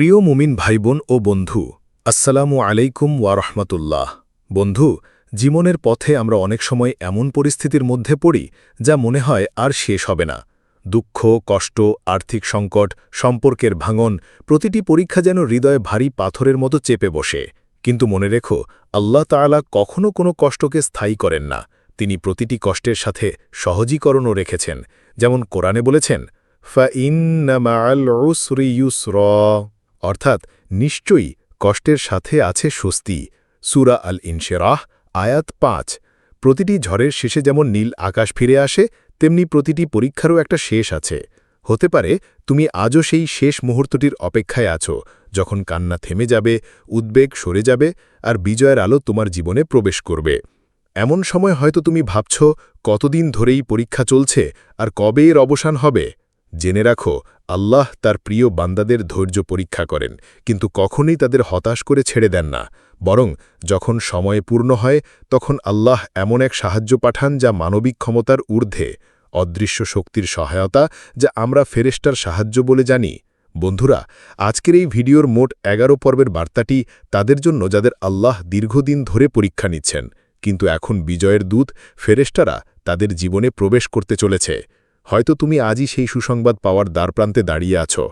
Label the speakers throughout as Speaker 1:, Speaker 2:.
Speaker 1: প্রিয় মুমিন ভাইবোন ও বন্ধু, আসসালামু আলাইকুম ওয়ারহমতুল্লাহ বন্ধু, জীবনের পথে আমরা অনেক সময় এমন পরিস্থিতির মধ্যে পড়ি যা মনে হয় আর শেষ হবে না। দুঃখ, কষ্ট, আর্থিক সংকট, সম্পর্কের ভাঙন, প্রতিটি পরীক্ষা যেন হৃদয়ে ভারী পাথরের মতো চেপে বসে। কিন্তু মনে রেখো, আল্লাহ তাআলা কখনো কোনো কষ্টকে স্থায়ী করেন না। তিনি প্রতিটি কষ্টের সাথে সহজীকরণও রেখেছেন। যেমন কোরআনে বলেছেন ইউসর। অর্থাৎ নিশ্চয়ই কষ্টের সাথে আছে স্বস্তি। সুরা আল ইনশেরাহ আয়াত পাঁচ। প্রতিটি ঝড়ের শেষে যেমন নীল আকাশ ফিরে আসে, তেমনি প্রতিটি পরীক্ষারও একটা শেষ আছে। হতে পারে তুমি আজও সেই শেষ মুহূর্তটির অপেক্ষায় আছো, যখন কান্না থেমে যাবে, উদ্বেগ সরে যাবে, আর বিজয়ের আলো তোমার জীবনে প্রবেশ করবে। এমন সময় হয়তো তুমি ভাবছ, কতদিন ধরেই পরীক্ষা চলছে, আর কবে এর অবসান হবে? জেনে রাখো, আল্লাহ তার প্রিয় বান্দাদের ধৈর্য পরীক্ষা করেন, কিন্তু কখনই তাদের হতাশ করে ছেড়ে দেন না। বরং, যখন সময়ে পূর্ণ হয়, তখন আল্লাহ এমন এক সাহায্য পাঠান যা মানবিক ক্ষমতার ঊর্ধ্বে, অদৃশ্য শক্তির সহায়তা যা আমরা ফেরেস্টার সাহায্য বলে জানি। বন্ধুরা, আজকের এই ভিডিওর মোট এগারো পর্বের বার্তাটি তাদের জন্য যাদের আল্লাহ দীর্ঘদিন ধরে পরীক্ষা নিচ্ছেন, কিন্তু এখন বিজয়ের দূত ফেরেস্টারা তাদের জীবনে প্রবেশ করতে চলেছে। হয়তো তুমি আজই সেই সুসংবাদ পাওয়ার দ্বারপ্রান্তে দাঁড়িয়ে আছো।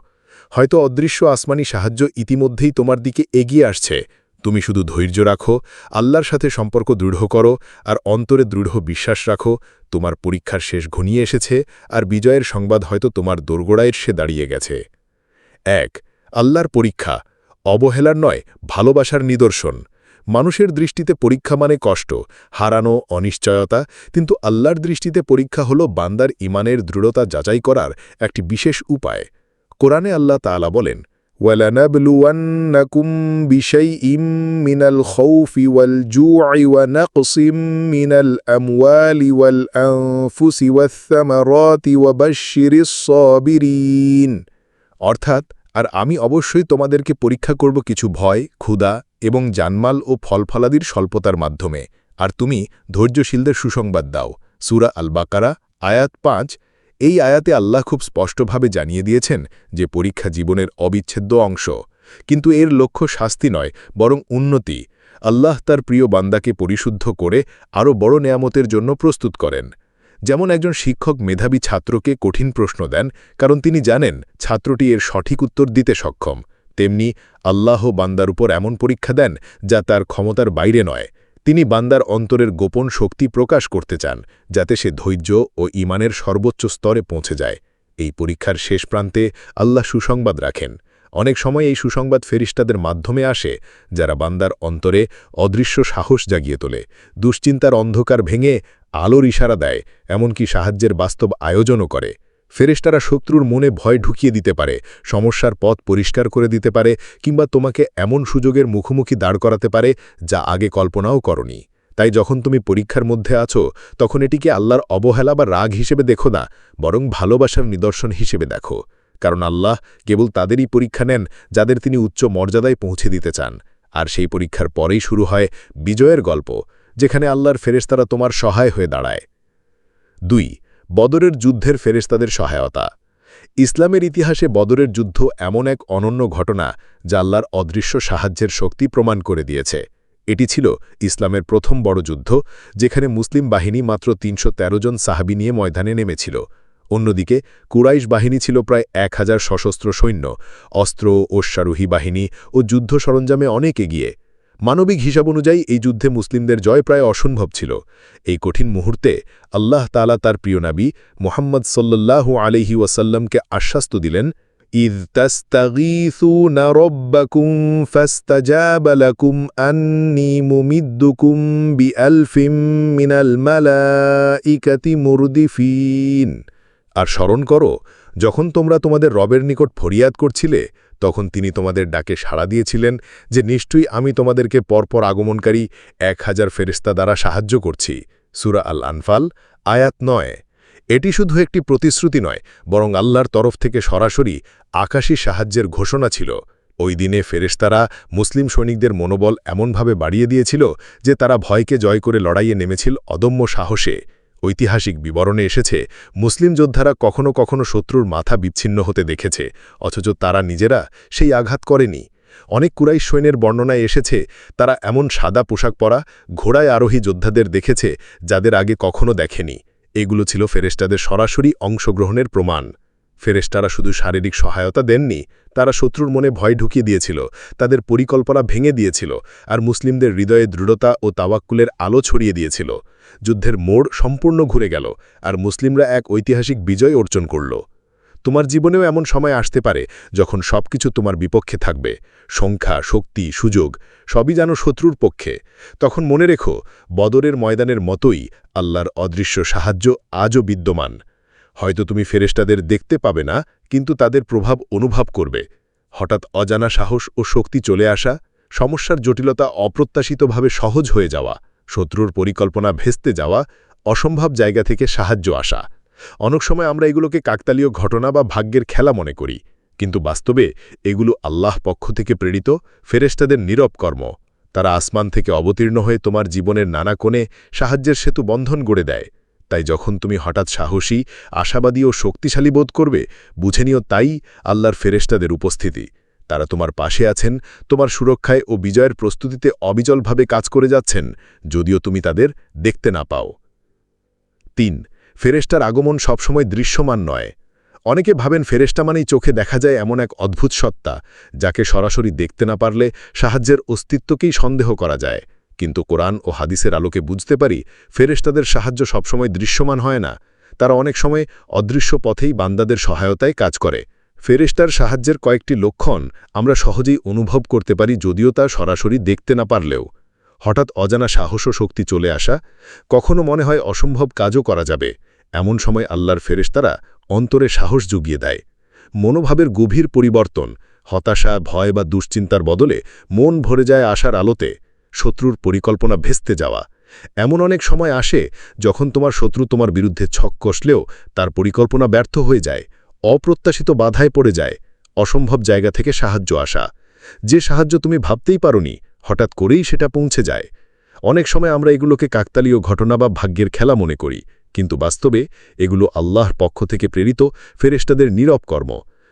Speaker 1: হয়তো অদৃশ্য আসমানি সাহায্য ইতিমধ্যেই তোমার দিকে এগিয়ে আসছে। তুমি শুধু ধৈর্য রাখো, আল্লাহর সাথে সম্পর্ক দৃঢ় করো, আর অন্তরে দৃঢ় বিশ্বাস রাখো, তোমার পরীক্ষার শেষ ঘনিয়ে এসেছে, আর বিজয়ের সংবাদ হয়তো তোমার দোরগোড়ায় সে দাঁড়িয়ে গেছে। এক, আল্লাহর পরীক্ষা, অবহেলার নয়, ভালোবাসার নিদর্শন। মানুষের দৃষ্টিতে পরীক্ষা মানে কষ্ট হারানো অনিশ্চয়তা কিন্তু আল্লাহর দৃষ্টিতে পরীক্ষা হল বান্দার ইমানের দৃঢ়তা যাচাই করার একটি বিশেষ উপায় কোরআনে আল্লাহ তালা বলেন وَلَنَبْلُوَنَّكُمْ بِشَيْءٍ مِّنَ الْخَوْفِ وَالْجُوعِ وَنَقْصٍ مِّنَ الْأَمْوَالِ وَالْأَنفُسِ وَالثَّمَرَاتِ وَبَشِّرِ الصَّابِرِينَ অর্থাৎ আর আমি অবশ্যই তোমাদেরকে পরীক্ষা করব কিছু ভয় ক্ষুধা এবং জানমাল ও ফলফলাদির স্বল্পতার মাধ্যমে। আর তুমি ধৈর্যশীলদের সুসংবাদ দাও। সুরা আল বাকারা আয়াত পাঁচ। এই আয়াতে আল্লাহ খুব স্পষ্টভাবে জানিয়ে দিয়েছেন যে, পরীক্ষা জীবনের অবিচ্ছেদ্য অংশ। কিন্তু এর লক্ষ্য শাস্তি নয়, বরং উন্নতি। আল্লাহ তার প্রিয় বান্দাকে পরিশুদ্ধ করে আরও বড় নেয়ামতের জন্য প্রস্তুত করেন। যেমন একজন শিক্ষক মেধাবী ছাত্রকে কঠিন প্রশ্ন দেন, কারণ তিনি জানেন ছাত্রটি এর সঠিক উত্তর দিতে সক্ষম। তেমনি আল্লাহ বান্দার উপর এমন পরীক্ষা দেন, যা তার ক্ষমতার বাইরে নয়। তিনি বান্দার অন্তরের গোপন শক্তি প্রকাশ করতে চান, যাতে সে ধৈর্য ও ইমানের সর্বোচ্চ স্তরে পৌঁছে যায়। এই পরীক্ষার শেষ প্রান্তে আল্লাহ সুসংবাদ রাখেন। অনেক সময় এই সুসংবাদ ফেরিস্তাদের মাধ্যমে আসে, যারা বান্দার অন্তরে অদৃশ্য সাহস জাগিয়ে তোলে, দুশ্চিন্তার অন্ধকার ভেঙে আলোর ইশারা দেয়, এমনকি সাহায্যের বাস্তব আয়োজনও করে। ফেরেস্তারা শত্রুর মনে ভয় ঢুকিয়ে দিতে পারে, সমস্যার পথ পরিষ্কার করে দিতে পারে, কিংবা তোমাকে এমন সুযোগের মুখোমুখি দাঁড় করাতে পারে যা আগে কল্পনাও করনি। তাই যখন তুমি পরীক্ষার মধ্যে আছো, তখন এটিকে আল্লাহর অবহেলা বা রাগ হিসেবে দেখো না, বরং ভালোবাসার নিদর্শন হিসেবে দেখো। কারণ আল্লাহ কেবল তাদেরই পরীক্ষা নেন যাদের তিনি উচ্চ মর্যাদায় পৌঁছে দিতে চান। আর সেই পরীক্ষার পরেই শুরু হয় বিজয়ের গল্প, যেখানে আল্লাহর ফেরেস্তারা তোমার সহায় হয়ে দাঁড়ায়। দুই বদরের যুদ্ধের ফেরেস্তাদের সহায়তা। ইসলামের ইতিহাসে বদরের যুদ্ধ এমন এক অনন্য ঘটনা যা আল্লাহর অদৃশ্য সাহায্যের শক্তি প্রমাণ করে দিয়েছে। এটি ছিল ইসলামের প্রথম বড় যুদ্ধ, যেখানে মুসলিম বাহিনী মাত্র তিনশো তেরো জন সাহাবি নিয়ে ময়দানে নেমেছিল। অন্যদিকে, কুরাইশ বাহিনী ছিল প্রায় এক হাজার সশস্ত্র সৈন্য, অস্ত্র অশ্বারোহী বাহিনী ও যুদ্ধ সরঞ্জামে অনেক এগিয়ে। মানবিক হিসাব অনুযায়ী এই যুদ্ধে মুসলিমদের জয় প্রায় অসম্ভব ছিল এই কঠিন মুহূর্তে আল্লাহ তালা তার প্রিয় নাবী মোহাম্মদ সল্লাল্লাহু আলহি ওয়াসাল্লামকে আশ্বাস্ত দিলেন إذ تستغيثون ربكم فاستجاب لكم أني ممدكم بألف من الملائكة مردفين আর স্মরণ করো যখন তোমরা তোমাদের রবের নিকট ফরিয়াদ করছিলে তখন তিনি তোমাদের ডাকে সাড়া দিয়েছিলেন যে নিশ্চয়ই আমি তোমাদেরকে পরপর আগমনকারী এক হাজার ফেরিস্তা দ্বারা সাহায্য করছি। সুরা আল আনফাল আয়াত নয়। এটি শুধু একটি প্রতিশ্রুতি নয়, বরং আল্লাহর তরফ থেকে সরাসরি আকাশী সাহায্যের ঘোষণা ছিল। ওই দিনে ফেরেস্তারা মুসলিম সৈনিকদের মনোবল এমনভাবে বাড়িয়ে দিয়েছিল যে তারা ভয়কে জয় করে লড়াইয়ে নেমেছিল অদম্য সাহসে। ঐতিহাসিক বিবরণে এসেছে, মুসলিম যোদ্ধারা কখনো কখনো শত্রুর মাথা বিচ্ছিন্ন হতে দেখেছে, অথচ তারা নিজেরা সেই আঘাত করেনি। অনেক কুরাই সৈন্যের বর্ণনায় এসেছে, তারা এমন সাদা পোশাক পরা, ঘোড়ায় আরোহী যোদ্ধাদের দেখেছে, যাদের আগে কখনো দেখেনি। এগুলো ছিল ফেরেস্টাদের সরাসরি অংশগ্রহণের প্রমাণ। ফেরেস্টারা শুধু শারীরিক সহায়তা দেননি, তারা শত্রুর মনে ভয় ঢুকিয়ে দিয়েছিল, তাদের পরিকল্পনা ভেঙে দিয়েছিল, আর মুসলিমদের হৃদয়ে দৃঢ়তা ও তাওয়াক্কুলের আলো ছড়িয়ে দিয়েছিল। যুদ্ধের মোড় সম্পূর্ণ ঘুরে গেল, আর মুসলিমরা এক ঐতিহাসিক বিজয় অর্জন করল। তোমার জীবনেও এমন সময় আসতে পারে যখন সবকিছু তোমার বিপক্ষে থাকবে। সংখ্যা, শক্তি, সুযোগ, সবই যেন শত্রুর পক্ষে। তখন মনে রেখো, বদরের ময়দানের মতোই আল্লাহর অদৃশ্য সাহায্য আজও বিদ্যমান। হয়তো তুমি ফেরেস্টাদের দেখতে পাবে না, কিন্তু তাদের প্রভাব অনুভব করবে। হঠাৎ অজানা সাহস ও শক্তি চলে আসা, সমস্যার জটিলতা অপ্রত্যাশিতভাবে সহজ হয়ে যাওয়া। শত্রুর পরিকল্পনা ভেস্তে যাওয়া, অসম্ভব জায়গা থেকে সাহায্য আসা। অনেক সময় আমরা এগুলোকে কাকতালীয় ঘটনা বা ভাগ্যের খেলা মনে করি, কিন্তু বাস্তবে এগুলো আল্লাহ পক্ষ থেকে প্রেরিত ফেরেস্তাদের নীরব কর্ম। তারা আসমান থেকে অবতীর্ণ হয়ে তোমার জীবনের নানা কোণে সাহায্যের সেতু বন্ধন গড়ে দেয়। তাই যখন তুমি হঠাৎ সাহসী, আশাবাদী ও শক্তিশালী বোধ করবে, বুঝে নিও তাই আল্লাহর ফেরেস্তাদের উপস্থিতি। তারা তোমার পাশে আছেন, তোমার সুরক্ষায় ও বিজয়ের প্রস্তুতিতে অবিচলভাবে কাজ করে যাচ্ছেন, যদিও তুমি তাদের দেখতে না পাও। তিন ফেরেস্টার আগমন সবসময় দৃশ্যমান নয়। অনেকে ভাবেন ফেরেস্টা মানেই চোখে দেখা যায় এমন এক অদ্ভুত সত্তা, যাকে সরাসরি দেখতে না পারলে সাহায্যের অস্তিত্বকেই সন্দেহ করা যায়। কিন্তু কোরআন ও হাদিসের আলোকে বুঝতে পারি ফেরেস্তাদের সাহায্য সবসময় দৃশ্যমান হয় না। তারা অনেক সময় অদৃশ্য পথেই বান্দাদের সহায়তায় কাজ করে। ফেরেস্টার সাহায্যের কয়েকটি লক্ষণ আমরা সহজেই অনুভব করতে পারি যদিও তা সরাসরি দেখতে না পারলেও। হঠাৎ অজানা সাহস ও শক্তি চলে আসা, কখনো মনে হয় অসম্ভব কাজও করা যাবে, এমন সময় আল্লাহর ফেরেস্তারা অন্তরে সাহস জুগিয়ে দেয়। মনোভাবের গভীর পরিবর্তন, হতাশা, ভয় বা দুশ্চিন্তার বদলে মন ভরে যায় আশার আলোতে, শত্রুর পরিকল্পনা ভেস্তে যাওয়া। এমন অনেক সময় আসে যখন তোমার শত্রু তোমার বিরুদ্ধে ছক কষলেও তার পরিকল্পনা ব্যর্থ হয়ে যায়। অপ্রত্যাশিত বাধায় পড়ে যায়, অসম্ভব জায়গা থেকে সাহায্য আসা। যে সাহায্য তুমি ভাবতেই পারোনি, হঠাৎ করেই সেটা পৌঁছে যায়। অনেক সময় আমরা এগুলোকে কাকতালীয় ঘটনা বা ভাগ্যের খেলা মনে করি, কিন্তু বাস্তবে এগুলো আল্লাহর পক্ষ থেকে প্রেরিত ফেরেস্তাদের নীরব কর্ম।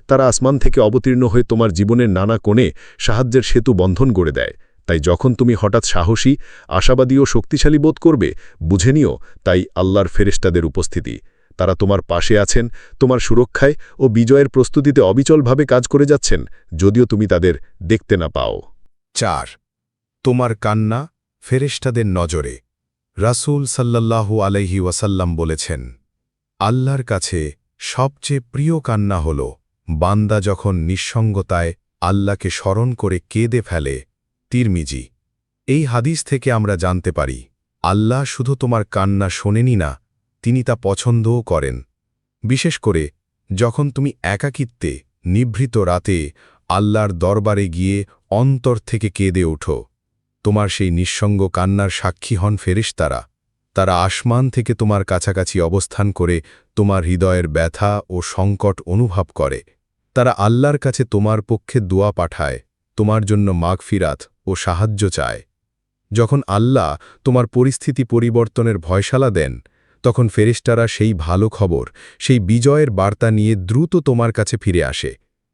Speaker 1: তারা আসমান থেকে অবতীর্ণ হয়ে তোমার জীবনের নানা কোণে সাহায্যের সেতু বন্ধন গড়ে দেয়। তাই যখন তুমি হঠাৎ সাহসী, আশাবাদী ও শক্তিশালী বোধ করবে, বুঝে নিও, তাই আল্লাহর ফেরেস্তাদের উপস্থিতি। তারা তোমার পাশে আছেন, তোমার সুরক্ষায় ও বিজয়ের প্রস্তুতিতে অবিচলভাবে কাজ করে যাচ্ছেন, যদিও তুমি তাদের দেখতে না পাও।
Speaker 2: চার, তোমার কান্না ফেরেশতাদের নজরে। রাসূল সাল্লাল্লাহু আলাইহি ওয়াসাল্লাম বলেছেন, আল্লাহর কাছে সবচেয়ে প্রিয় কান্না হল, বান্দা যখন নিঃসঙ্গতায় আল্লাহকে স্মরণ করে কেঁদে ফেলে। তিরমিজি, এই হাদিস থেকে আমরা জানতে পারি, আল্লাহ শুধু তোমার কান্না শোনেনি না তিনি তা পছন্দও করেন। বিশেষ করে, যখন তুমি একাকিত্বে, নিভৃত রাতে আল্লাহর দরবারে গিয়ে অন্তর থেকে কেঁদে ওঠো। তোমার সেই নিঃসঙ্গ কান্নার সাক্ষী হন ফেরিস্তারা তারা আসমান থেকে তোমার কাছাকাছি অবস্থান করে তোমার হৃদয়ের ব্যথা ও সংকট অনুভব করে। তারা আল্লাহর কাছে তোমার পক্ষে দোয়া পাঠায়, তোমার জন্য মাগফিরাত ও সাহায্য চায়। যখন আল্লাহ তোমার পরিস্থিতি পরিবর্তনের ভয়শালা দেন তখন ফেরিস্টারা সেই ভালো খবর, সেই বিজয়ের বার্তা নিয়ে দ্রুত তোমার কাছে ফিরে আসে।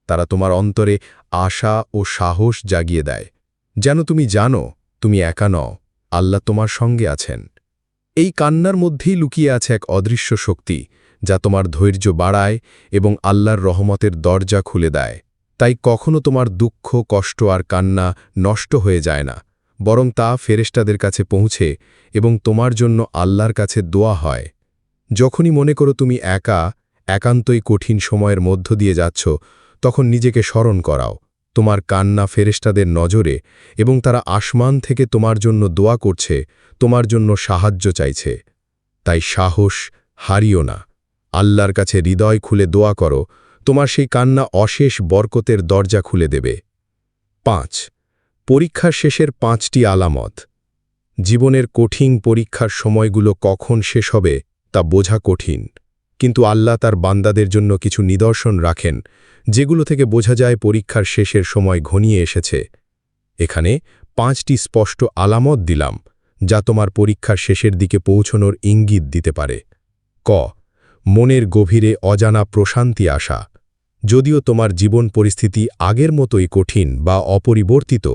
Speaker 2: তারা তোমার অন্তরে আশা ও সাহস জাগিয়ে দেয়। যেন তুমি জানো, তুমি একা নও, আল্লাহ তোমার সঙ্গে আছেন। এই কান্নার মধ্যেই লুকিয়ে আছে এক অদৃশ্য শক্তি, যা তোমার ধৈর্য বাড়ায় এবং আল্লাহর রহমতের দরজা খুলে দেয়। তাই কখনো তোমার দুঃখ, কষ্ট আর কান্না নষ্ট হয়ে যায় না। বরং তা ফেরেস্টাদের কাছে পৌঁছে এবং তোমার জন্য আল্লাহর কাছে দোয়া হয়। যখনই মনে করো তুমি একা, একান্তই কঠিন সময়ের মধ্য দিয়ে যাচ্ছ, তখন নিজেকে স্মরণ করাও। তোমার কান্না ফেরেস্টাদের নজরে এবং তারা আসমান থেকে তোমার জন্য দোয়া করছে, তোমার জন্য সাহায্য চাইছে। তাই সাহস হারিও না। আল্লাহর কাছে হৃদয় খুলে দোয়া করো, তোমার সেই কান্না অশেষ বরকতের দরজা খুলে দেবে। পাঁচ পরীক্ষার শেষের পাঁচটি আলামত। জীবনের কঠিন পরীক্ষার সময়গুলো কখন শেষ হবে, তা বোঝা কঠিন। কিন্তু আল্লাহ তার বান্দাদের জন্য কিছু নিদর্শন রাখেন, যেগুলো থেকে বোঝা যায় পরীক্ষার শেষের সময় ঘনিয়ে এসেছে। এখানে পাঁচটি স্পষ্ট আলামত দিলাম, যা তোমার পরীক্ষার শেষের দিকে পৌঁছনোর ইঙ্গিত দিতে পারে।
Speaker 1: ক, মনের গভীরে অজানা প্রশান্তি আসা। যদিও তোমার জীবন পরিস্থিতি আগের মতোই কঠিন বা অপরিবর্তিত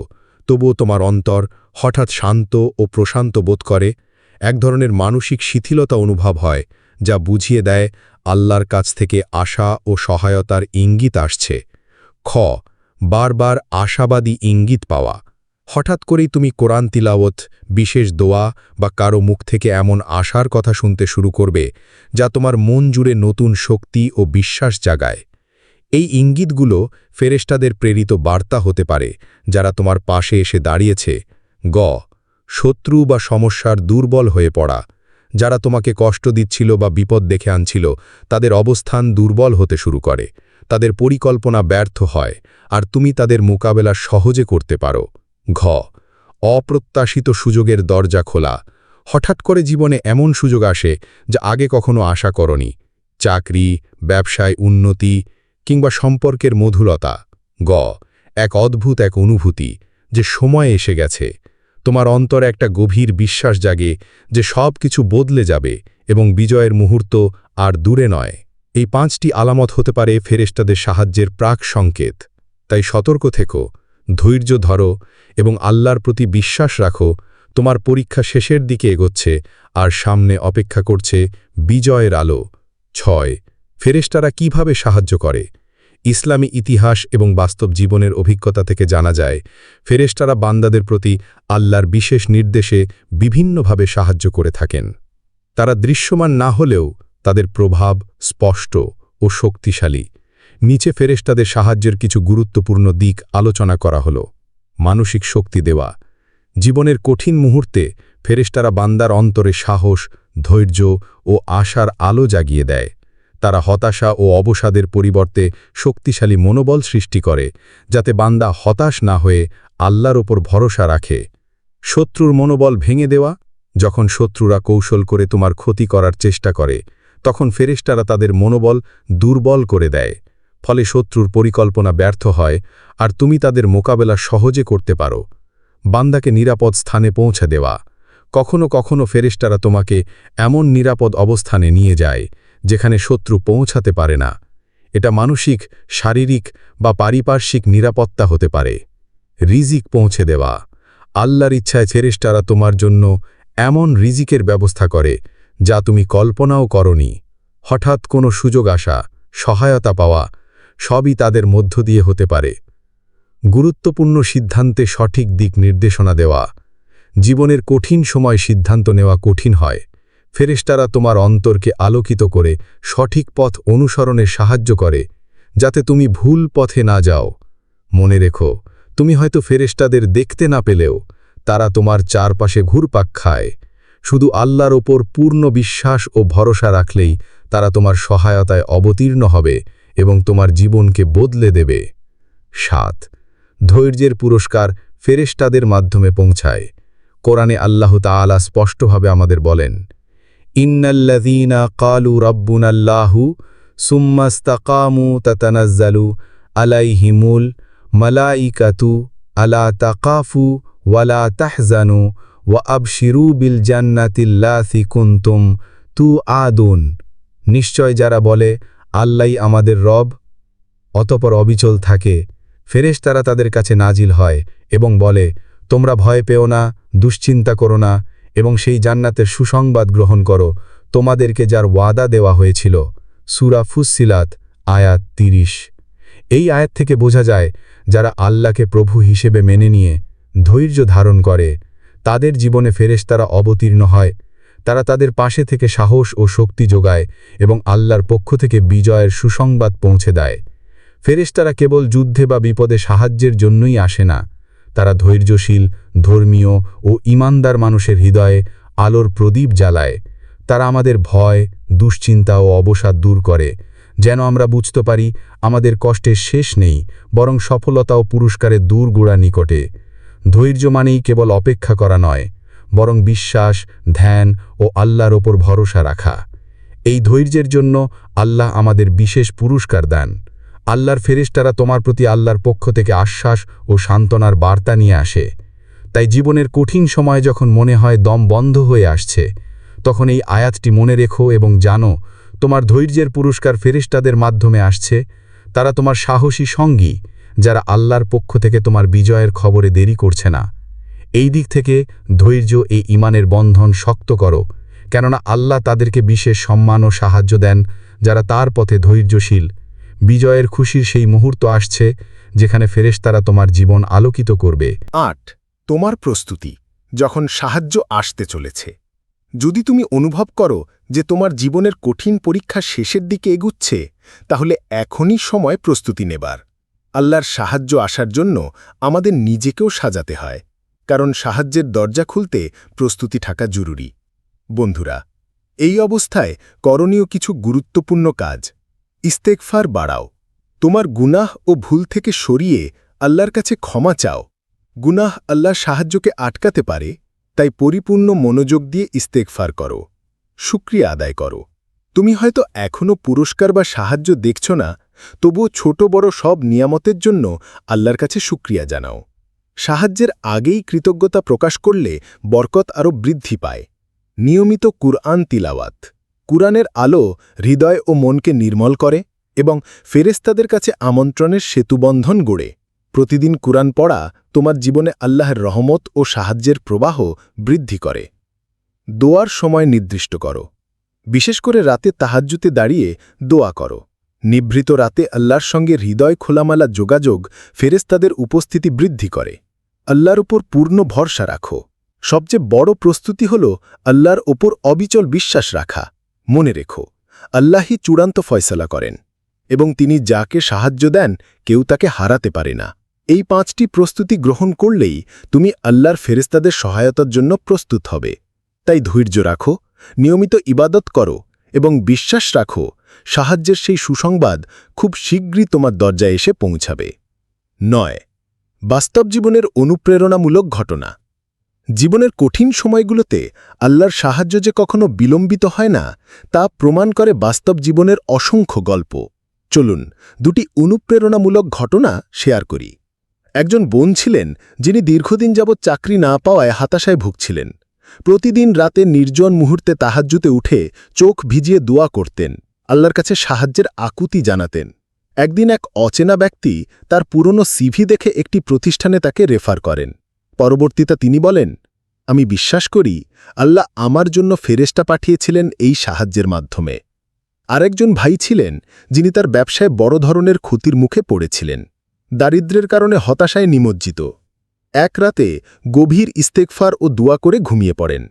Speaker 1: তবুও তোমার অন্তর হঠাৎ শান্ত ও প্রশান্ত বোধ করে, এক ধরনের মানসিক শিথিলতা অনুভব হয়, যা বুঝিয়ে দেয় আল্লাহর কাছ থেকে আশা ও সহায়তার ইঙ্গিত আসছে। খ, বারবার আশাবাদী ইঙ্গিত পাওয়া। হঠাৎ করেই তুমি কোরআন তিলাওত বিশেষ দোয়া বা কারও মুখ থেকে এমন আশার কথা শুনতে শুরু করবে, যা তোমার মন জুড়ে নতুন শক্তি ও বিশ্বাস জাগায়। এই ইঙ্গিতগুলো ফেরেস্টাদের প্রেরিত বার্তা হতে পারে, যারা তোমার পাশে এসে দাঁড়িয়েছে। গ, শত্রু বা সমস্যার দুর্বল হয়ে পড়া। যারা তোমাকে কষ্ট দিচ্ছিল বা বিপদ দেখে আনছিল, তাদের অবস্থান দুর্বল হতে শুরু করে। তাদের পরিকল্পনা ব্যর্থ হয়, আর তুমি তাদের মোকাবেলা সহজে করতে পারো। ঘ, অপ্রত্যাশিত সুযোগের দরজা খোলা। হঠাৎ করে জীবনে এমন সুযোগ আসে, যা আগে কখনো আশা করনি। চাকরি, ব্যবসায় উন্নতি কিংবা সম্পর্কের মধুরতা গ, এক অদ্ভুত এক অনুভূতি যে সময় এসে গেছে। তোমার অন্তরে একটা গভীর বিশ্বাস জাগে যে সব কিছু বদলে যাবে এবং বিজয়ের মুহূর্ত আর দূরে নয়। এই পাঁচটি আলামত হতে পারে ফেরেস্তাদের সাহায্যের প্রাক সংকেত। তাই সতর্ক থেকো, ধৈর্য ধরো এবং আল্লাহর প্রতি বিশ্বাস রাখো, তোমার পরীক্ষা শেষের দিকে এগোচ্ছে আর সামনে অপেক্ষা করছে বিজয়ের আলো। ছয় ফেরেস্তারা কীভাবে সাহায্য করে? ইসলামী ইতিহাস এবং বাস্তব জীবনের অভিজ্ঞতা থেকে জানা যায় ফেরেস্তারা বান্দাদের প্রতি আল্লাহর বিশেষ নির্দেশে বিভিন্নভাবে সাহায্য করে থাকেন। তারা দৃশ্যমান না হলেও তাদের প্রভাব স্পষ্ট ও শক্তিশালী। নিচে ফেরেস্তাদের সাহায্যের কিছু গুরুত্বপূর্ণ দিক আলোচনা করা হল। মানসিক শক্তি দেওয়া। জীবনের কঠিন মুহূর্তে ফেরেস্তারা বান্দার অন্তরে সাহস, ধৈর্য ও আশার আলো জাগিয়ে দেয়। তারা হতাশা ও অবসাদের পরিবর্তে শক্তিশালী মনোবল সৃষ্টি করে, যাতে বান্দা হতাশ না হয়ে আল্লাহর ওপর ভরসা রাখে। শত্রুর মনোবল ভেঙে দেওয়া, যখন শত্রুরা কৌশল করে তোমার ক্ষতি করার চেষ্টা করে, তখন ফেরেস্তারা তাদের মনোবল দুর্বল করে দেয়, ফলে শত্রুর পরিকল্পনা ব্যর্থ হয় আর তুমি তাদের মোকাবেলা সহজে করতে পারো। বান্দাকে নিরাপদ স্থানে পৌঁছে দেওয়া, কখনো কখনো ফেরেস্তারা তোমাকে এমন নিরাপদ অবস্থানে নিয়ে যায় যেখানে শত্রু পৌঁছাতে পারে না। এটা মানসিক, শারীরিক বা পারিপার্শ্বিক নিরাপত্তা হতে পারে। রিজিক পৌঁছে দেওয়া। আল্লাহর ইচ্ছায় ফেরেস্তারা তোমার জন্য এমন রিজিকের ব্যবস্থা করে, যা তুমি কল্পনাও করনি। হঠাৎ কোনো সুযোগ আসা, সহায়তা পাওয়া, সবই তাদের মধ্য দিয়ে হতে পারে। গুরুত্বপূর্ণ সিদ্ধান্তে সঠিক দিক নির্দেশনা দেওয়া। জীবনের কঠিন সময় সিদ্ধান্ত নেওয়া কঠিন হয়। ফেরেস্তারা তোমার অন্তরকে আলোকিত করে সঠিক পথ অনুসরণে সাহায্য করে, যাতে তুমি ভুল পথে না যাও। মনে রেখো, তুমি হয়তো ফেরেস্তাদের দেখতে না পেলেও তারা তোমার চারপাশে ঘুরপাক খায়। শুধু আল্লাহর ওপর পূর্ণ বিশ্বাস ও ভরসা রাখলেই তারা তোমার সহায়তায় অবতীর্ণ হবে এবং তোমার জীবনকে বদলে দেবে। সাত, ধৈর্যের পুরস্কার ফেরেস্তাদের মাধ্যমে পৌঁছায়। কোরআনে আল্লাহ তাআলা স্পষ্টভাবে আমাদের বলেন ইন্নাল্লাযীনা কালু রব্বুনাল্লাহু সুম্মাস্তাকামু তাতানাজ্জালু আলাইহিমুল মালাইকাতু আলা তাকাফু ওয়ালা তাহজানু ওয়া আবশিরু বিল জান্নাতিল্লাথি কুনতুম তু আদুন নিশ্চয় যারা বলে আল্লাই আমাদের রব অতপর অবিচল থাকে। ফেরেশতারা তাদের কাছে নাজিল হয় এবং বলে, তোমরা ভয় পেও না, দুশ্চিন্তা করো না এবং সেই জান্নাতের সুসংবাদ গ্রহণ করো, তোমাদেরকে যার ওয়াদা দেওয়া হয়েছিল। সুরা ফুসিলাত আয়াত তিরিশ। এই আয়াত থেকে বোঝা যায়, যারা আল্লাহকে প্রভু হিসেবে মেনে নিয়ে ধৈর্য ধারণ করে, তাদের জীবনে ফেরেশতারা অবতীর্ণ হয়। তারা তাদের পাশে থেকে সাহস ও শক্তি যোগায় এবং আল্লাহর পক্ষ থেকে বিজয়ের সুসংবাদ পৌঁছে দেয়। ফেরেশতারা কেবল যুদ্ধে বা বিপদে সাহায্যের জন্যই আসে না। তারা ধৈর্যশীল, ধর্মীয় ও ইমানদার মানুষের হৃদয়ে আলোর প্রদীপ জ্বালায়। তারা আমাদের ভয়, দুশ্চিন্তা ও অবসাদ দূর করে। যেন আমরা বুঝতে পারি, আমাদের কষ্টের শেষ নেই, বরং সফলতা ও পুরস্কারের দূর গোড়া নিকটে। ধৈর্য মানেই কেবল অপেক্ষা করা নয়, বরং বিশ্বাস, ধ্যান ও আল্লাহর ওপর ভরসা রাখা। এই ধৈর্যের জন্য আল্লাহ আমাদের বিশেষ পুরস্কার দেন। আল্লাহর ফেরেশতারা তোমার প্রতি আল্লাহর পক্ষ থেকে আশ্বাস ও সান্ত্বনার বার্তা নিয়ে আসে। তাই জীবনের কঠিন সময় যখন মনে হয় দম বন্ধ হয়ে আসছে,
Speaker 3: তখন এই আয়াতটি মনে রেখো এবং জানো, তোমার ধৈর্যের পুরস্কার ফেরেশতাদের মাধ্যমে আসছে। তারা তোমার সাহসী সঙ্গী, যারা আল্লাহর পক্ষ থেকে তোমার বিজয়ের খবরে দেরি করছে না। এই দিক থেকে ধৈর্য এই ইমানের বন্ধন শক্ত করো, কেননা আল্লাহ তাদেরকে বিশেষ সম্মান ও সাহায্য দেন, যারা তার পথে ধৈর্যশীল। বিজয়ের খুশির সেই মুহূর্ত আসছে, যেখানে ফেরেশতারা তোমার জীবন আলোকিত করবে।
Speaker 1: আট, তোমার প্রস্তুতি, যখন সাহায্য আসতে চলেছে। যদি তুমি অনুভব করো যে তোমার জীবনের কঠিন পরীক্ষা শেষের দিকে এগুচ্ছে, তাহলে এখনই সময় প্রস্তুতি নেবার। আল্লাহর সাহায্য আসার জন্য আমাদের নিজেকেও সাজাতে হয়, কারণ সাহায্যের দরজা খুলতে প্রস্তুতি থাকা জরুরি। বন্ধুরা, এই অবস্থায় করণীয় কিছু গুরুত্বপূর্ণ কাজ। ইস্তেকফার বাড়াও। তোমার গুনাহ ও ভুল থেকে সরিয়ে আল্লাহর কাছে ক্ষমা চাও। গুনাহ আল্লাহর সাহায্যকে আটকাতে পারে, তাই পরিপূর্ণ মনোযোগ দিয়ে ইস্তেকফার করো। শুক্রিয়া আদায় করো। তুমি হয়তো এখনও পুরস্কার বা সাহায্য দেখছ না, তবুও ছোট বড় সব নিয়ামতের জন্য আল্লাহর কাছে শুক্রিয়া জানাও। সাহায্যের আগেই কৃতজ্ঞতা প্রকাশ করলে বরকত আরও বৃদ্ধি পায়। নিয়মিত কুরআন তিলাওয়াত। কুরআনের আলো হৃদয় ও মনকে নির্মল করে এবং ফেরেস্তাদের কাছে আমন্ত্রণের সেতুবন্ধন গড়ে। প্রতিদিন কুরআন পড়া তোমার জীবনে আল্লাহর রহমত ও সাহায্যের প্রবাহ বৃদ্ধি করে। দোয়ার সময় নির্দিষ্ট করো। বিশেষ করে রাতে তাহাজ্জুতে দাঁড়িয়ে দোয়া করো। নিভৃত রাতে আল্লাহর সঙ্গে হৃদয় খোলামালা যোগাযোগ ফেরেস্তাদের উপস্থিতি বৃদ্ধি করে। আল্লাহর উপর পূর্ণ ভরসা রাখো। সবচেয়ে বড় প্রস্তুতি হল আল্লাহর ওপর অবিচল বিশ্বাস রাখা। মনে রেখো আল্লাহি চূড়ান্ত ফয়সলা করেন, এবং তিনি যাকে সাহায্য দেন, কেউ তাকে হারাতে পারে না। এই পাঁচটি প্রস্তুতি গ্রহণ করলেই তুমি আল্লাহর ফেরেস্তাদের সহায়তার জন্য প্রস্তুত হবে। তাই ধৈর্য রাখো, নিয়মিত ইবাদত করো, এবং বিশ্বাস রাখো, সাহায্যের সেই সুসংবাদ খুব শীঘ্রই তোমার দরজায় এসে পৌঁছাবে। নয়, বাস্তব জীবনের অনুপ্রেরণামূলক ঘটনা। জীবনের কঠিন সময়গুলোতে আল্লাহর সাহায্য যে কখনো বিলম্বিত হয় না, তা প্রমাণ করে বাস্তব জীবনের অসংখ্য গল্প। চলুন, দুটি অনুপ্রেরণামূলক ঘটনা শেয়ার করি। একজন বোন ছিলেন, যিনি দীর্ঘদিন যাবৎ চাকরি না পাওয়ায় হতাশায় ভুগছিলেন। প্রতিদিন রাতে নির্জন মুহূর্তে তাহাজ্জুতে উঠে চোখ ভিজিয়ে দোয়া করতেন, আল্লাহর কাছে সাহায্যের আকুতি জানাতেন। একদিন এক অচেনা ব্যক্তি তার পুরনো সিভি দেখে একটি প্রতিষ্ঠানে তাকে রেফার করেন। পরবর্তীতে তিনি বলেন, আমি বিশ্বাস করি আল্লাহ আমার জন্য ফেরেস্টা পাঠিয়েছিলেন এই সাহায্যের মাধ্যমে। আরেকজন ভাই ছিলেন যিনি তার ব্যবসায় বড় ধরনের ক্ষতির মুখে পড়েছিলেন। দারিদ্র্যের কারণে হতাশায় নিমজ্জিত। এক রাতে গভীর ইস্তেকফার ও দোয়া করে ঘুমিয়ে পড়েন।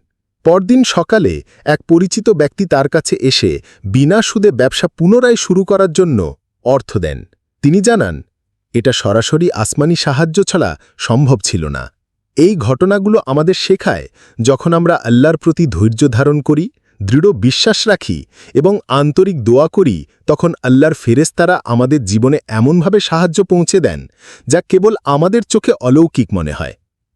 Speaker 1: পরদিন সকালে এক পরিচিত ব্যক্তি তার কাছে এসে বিনা সুদে ব্যবসা পুনরায় শুরু করার জন্য অর্থ দেন। তিনি জানান, এটা সরাসরি আসমানি সাহায্য ছাড়া সম্ভব ছিল না। এই ঘটনাগুলো আমাদের শেখায় যখন আমরা আল্লাহর প্রতি ধৈর্য ধারণ করি, দৃঢ় বিশ্বাস রাখি এবং আন্তরিক দোয়া করি, তখন আল্লাহর ফেরেস্তারা আমাদের জীবনে এমনভাবে সাহায্য পৌঁছে দেন যা কেবল আমাদের চোখে অলৌকিক মনে হয়।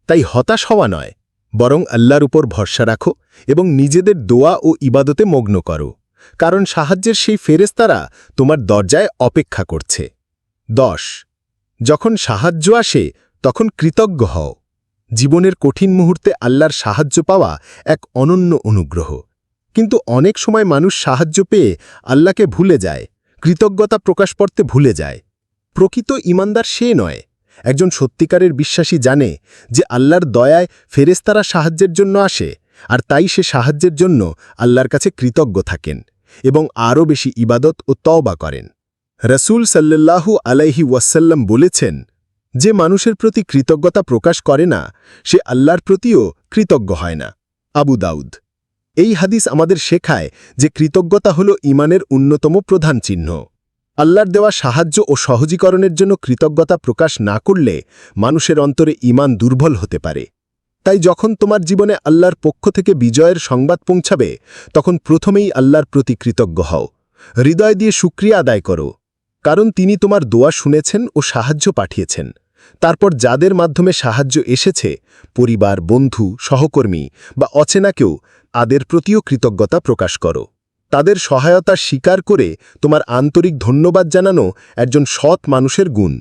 Speaker 1: তাই হতাশ হওয়া নয়, বরং আল্লাহর উপর ভরসা রাখো এবং নিজেদের দোয়া ও ইবাদতে মগ্ন করো, কারণ সাহায্যের সেই ফেরেস্তারা তোমার দরজায় অপেক্ষা করছে। দশ, যখন সাহায্য আসে, তখন কৃতজ্ঞ হও। জীবনের কঠিন মুহূর্তে আল্লাহর সাহায্য পাওয়া এক অনন্য অনুগ্রহ। কিন্তু অনেক সময় মানুষ সাহায্য পেয়ে আল্লাহকে ভুলে যায়, কৃতজ্ঞতা প্রকাশ করতে ভুলে যায়। প্রকৃত ইমানদার সে নয়। একজন সত্যিকারের বিশ্বাসী জানে যে আল্লাহর দয়ায় ফেরেস্তারা সাহায্যের জন্য আসে, আর তাই সে সাহায্যের জন্য আল্লাহর কাছে কৃতজ্ঞ থাকেন এবং আরও বেশি ইবাদত ও তওবা করেন। রসুল সাল্লাল্লাহু আলাইহি ওয়াসাল্লাম বলেছেন যে মানুষের প্রতি কৃতজ্ঞতা প্রকাশ করে না, সে আল্লাহর প্রতিও কৃতজ্ঞ হয় না। আবু দাউদ। এই হাদিস আমাদের শেখায় যে কৃতজ্ঞতা হল ইমানের অন্যতম প্রধান চিহ্ন। আল্লাহর দেওয়া সাহায্য ও সহজীকরণের জন্য কৃতজ্ঞতা প্রকাশ না করলে মানুষের অন্তরে ইমান দুর্বল হতে পারে। তাই যখন তোমার জীবনে আল্লাহর পক্ষ থেকে বিজয়ের সংবাদ পৌঁছাবে, তখন প্রথমেই আল্লাহর প্রতি কৃতজ্ঞ হও। হৃদয় দিয়ে সুক্রিয়া আদায় করো। কারণ তিনি তোমার দোয়া শুনেছেন ও সাহায্য পাঠিয়েছেন। তারপর যাদের মাধ্যমে সাহায্য এসেছে, পরিবার, বন্ধু, সহকর্মী বা অচেনাকেও আদের প্রতিও কৃতজ্ঞতা প্রকাশ করো। তাদের সহায়তা স্বীকার করে তোমার আন্তরিক ধন্যবাদ জানানো একজন সৎ মানুষের গুণ।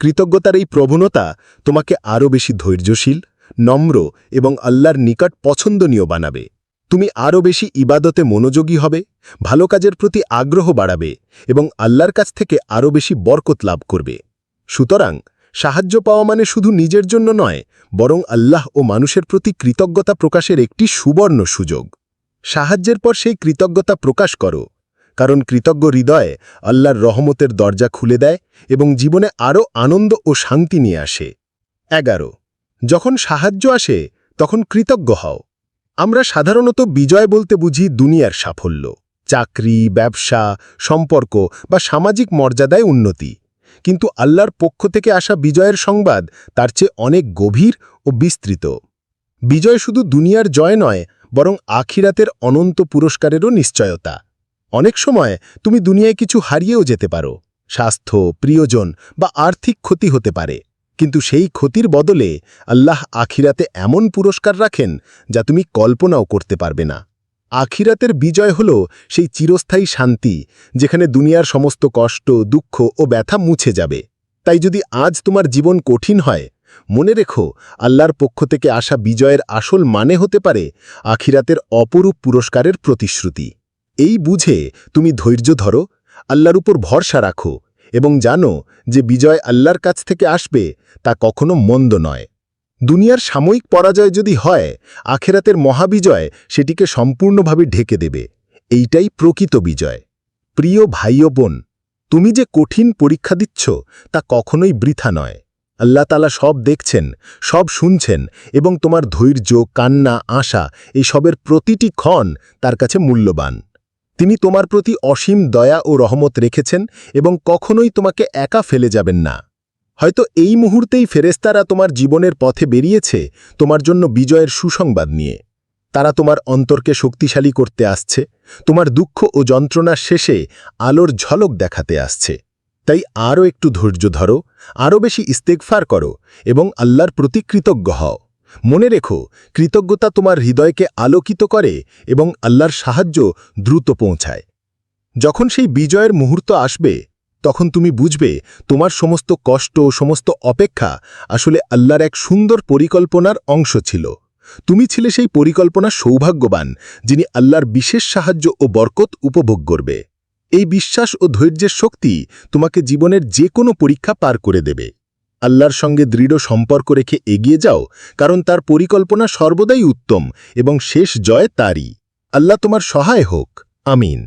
Speaker 1: কৃতজ্ঞতার এই প্রবণতা তোমাকে আরও বেশি ধৈর্যশীল, নম্র এবং আল্লাহর নিকট পছন্দনীয় বানাবে।
Speaker 4: তুমি আরও বেশি ইবাদতে মনোযোগী হবে, ভালো কাজের প্রতি আগ্রহ বাড়াবে এবং আল্লাহর কাছ থেকে আরও বেশি বরকত লাভ করবে। সুতরাং, সাহায্য পাওয়া মানে শুধু নিজের জন্য নয়, বরং আল্লাহ ও মানুষের প্রতি কৃতজ্ঞতা প্রকাশের একটি সুবর্ণ সুযোগ। সাহায্যের পর সেই কৃতজ্ঞতা প্রকাশ করো, কারণ কৃতজ্ঞ হৃদয়ে আল্লাহর রহমতের দরজা খুলে দেয় এবং জীবনে আরও আনন্দ ও শান্তি নিয়ে আসে। এগারো, যখন সাহায্য আসে, তখন কৃতজ্ঞ হও। আমরা সাধারণত বিজয় বলতে বুঝি দুনিয়ার সাফল্য, চাকরি, ব্যবসা, সম্পর্ক বা সামাজিক মর্যাদায় উন্নতি। কিন্তু আল্লাহর পক্ষ থেকে আসা বিজয়ের সংবাদ তার চেয়ে অনেক গভীর ও বিস্তৃত। বিজয় শুধু দুনিয়ার জয় নয়, বরং আখিরাতের অনন্ত পুরস্কারেরও নিশ্চয়তা। অনেক সময় তুমি দুনিয়ায় কিছু হারিয়েও যেতে পারো, স্বাস্থ্য, প্রিয়জন বা আর্থিক ক্ষতি হতে পারে। কিন্তু সেই ক্ষতির বদলে আল্লাহ আখিরাতে এমন পুরস্কার রাখেন যা তুমি কল্পনাও করতে পারবে না। আখিরাতের বিজয় হল সেই চিরস্থায়ী শান্তি, যেখানে দুনিয়ার সমস্ত কষ্ট, দুঃখ ও ব্যথা মুছে যাবে। তাই যদি আজ তোমার জীবন কঠিন হয়, মনে রেখো আল্লাহর পক্ষ থেকে আসা বিজয়ের আসল মানে হতে পারে আখিরাতের অপরূপ পুরস্কারের প্রতিশ্রুতি। এই বুঝে তুমি ধৈর্য ধরো, আল্লাহর উপর ভরসা রাখো এবং জানো যে বিজয় আল্লাহর কাছ থেকে আসবে তা কখনো মন্দ নয়। দুনিয়ার সাময়িক পরাজয় যদি হয়, আখেরাতের মহাবিজয় সেটিকে সম্পূর্ণভাবে ঢেকে দেবে। এইটাই প্রকৃত বিজয়। প্রিয় ভাই বোন, তুমি যে কঠিন পরীক্ষা দিচ্ছ তা কখনোই বৃথা নয়। আল্লাহ তালা সব দেখছেন, সব শুনছেন এবং তোমার ধৈর্য, কান্না, আশা এই সবের প্রতিটি ক্ষণ তার কাছে মূল্যবান। তিনি তোমার প্রতি অসীম দয়া ও রহমত রেখেছেন এবং কখনোই তোমাকে একা ফেলে যাবেন না। হয়তো এই মুহূর্তেই ফেরেস্তারা তোমার জীবনের পথে বেরিয়েছে, তোমার জন্য বিজয়ের সুসংবাদ নিয়ে। তারা তোমার অন্তরকে শক্তিশালী করতে আসছে, তোমার দুঃখ ও যন্ত্রণার শেষে আলোর ঝলক দেখাতে আসছে। তাই আরও একটু ধৈর্য ধরো, আরও বেশি ইস্তেকফার করো এবং আল্লাহর প্রতি কৃতজ্ঞ হও। মনে রেখো, কৃতজ্ঞতা তোমার হৃদয়কে আলোকিত করে এবং আল্লাহর সাহায্য দ্রুত পৌঁছায়। যখন সেই বিজয়ের মুহূর্ত আসবে, তখন তুমি বুঝবে তোমার সমস্ত কষ্ট, সমস্ত অপেক্ষা আসলে আল্লাহর এক সুন্দর পরিকল্পনার অংশ ছিল। তুমি ছিলে সেই পরিকল্পনা সৌভাগ্যবান, যিনি আল্লাহর বিশেষ সাহায্য ও বরকত উপভোগ করবে। এই বিশ্বাস ও ধৈর্যের শক্তি তোমাকে জীবনের যে কোনো পরীক্ষা পার করে দেবে। আল্লাহর সঙ্গে দৃঢ় সম্পর্ক রেখে এগিয়ে যাও, কারণ তার পরিকল্পনা সর্বদাই উত্তম এবং শেষ জয় তারই। আল্লাহ তোমার সহায় হোক। আমিন।